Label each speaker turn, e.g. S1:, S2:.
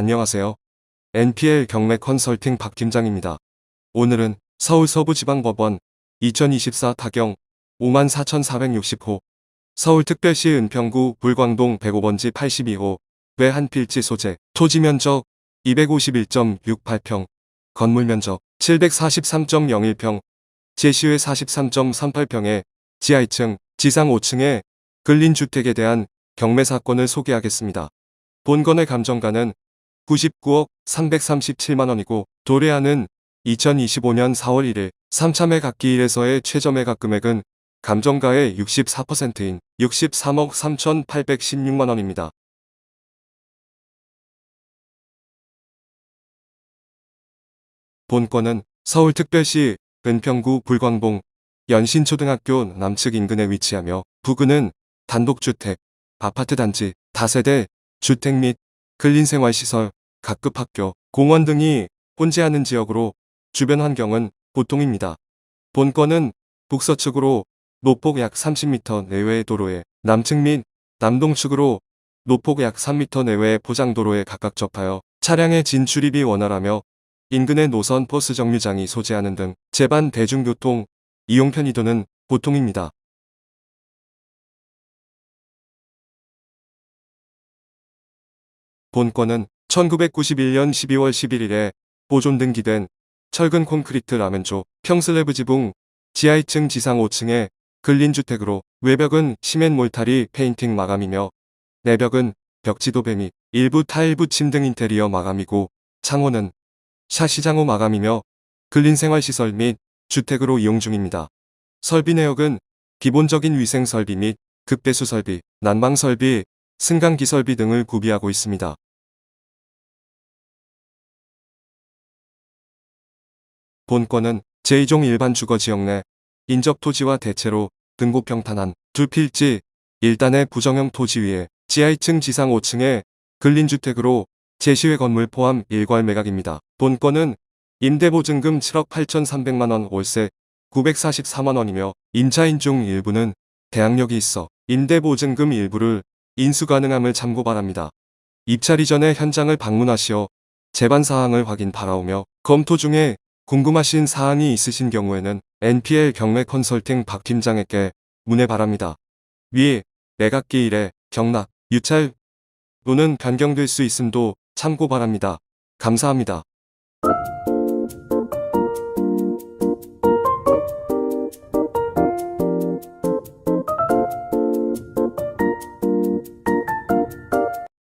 S1: 안녕하세요. NPL 경매 컨설팅 박 팀장입니다. 오늘은 서울 서부지방법원 2024 타경 54,460호 서울특별시 은평구 불광동 105번지 82호 외한필지 소재 토지 면적 251.68평 건물 면적 743.01평 제시외 43.38평의 지하 2층 지상 5층의 근린주택에 대한 경매 사건을 소개하겠습니다. 본건의 감정가는 99억 337만원이고 도래하는 2025년 4월 1일 3참매 각기 1에서의 최저 매각 금액은 감정가의 64%인 63억 3,816만원입니다. 본건은 서울특별시 은평구 불광봉 연신초등학교 남측 인근에 위치하며 부근은 단독주택, 아파트 단지, 다세대, 주택 및 근린생활시설, 각급 학교, 공원 등이 혼재하는 지역으로 주변 환경은 보통입니다. 본건은 북서측으로 노폭 약 30m 내외의 도로에 남측 및 남동측으로 노폭 약 3m 내외의 포장도로에 각각 접하여 차량의 진출입이 원활하며 인근의 노선 버스 정류장이 소재하는 등 제반 대중교통 이용 편의도는 보통입니다. 본건은 1991년 12월 11일에 보존 등기된 철근 콘크리트 라면조 평슬래브 지붕 지하 2층 지상 5층의 근린주택으로 외벽은 시멘 몰타리 페인팅 마감이며 내벽은 벽지도배 및 일부 타일 붙임 등 인테리어 마감이고 창호는 샤시장호 마감이며 근린생활시설 및 주택으로 이용 중입니다. 설비 내역은 기본적인 위생 설비 및 급배수 설비, 난방 설비, 승강기 설비 등을 구비하고 있습니다. 본건은 제2종 일반 주거 지역 내 인접 토지와 대체로 등고 평탄한 두 필지 1단의 부정형 토지 위에 지하 2층 지상 5층의 근린주택으로 제시외 건물 포함 일괄 매각입니다. 본건은 임대보증금 7억 8,300만원 월세 944만원이며 임차인 중 일부는 대항력이 있어 임대보증금 일부를 인수 가능함을 참고 바랍니다. 입찰 이전에 현장을 방문하시어 재반 사항을 확인 바라오며 검토 중에 궁금하신 사항이 있으신 경우에는 NPL 경매 컨설팅 박 팀장에게 문의 바랍니다. 위 매각기 일에 경락, 유찰 또는 변경될 수 있음도 참고 바랍니다. 감사합니다.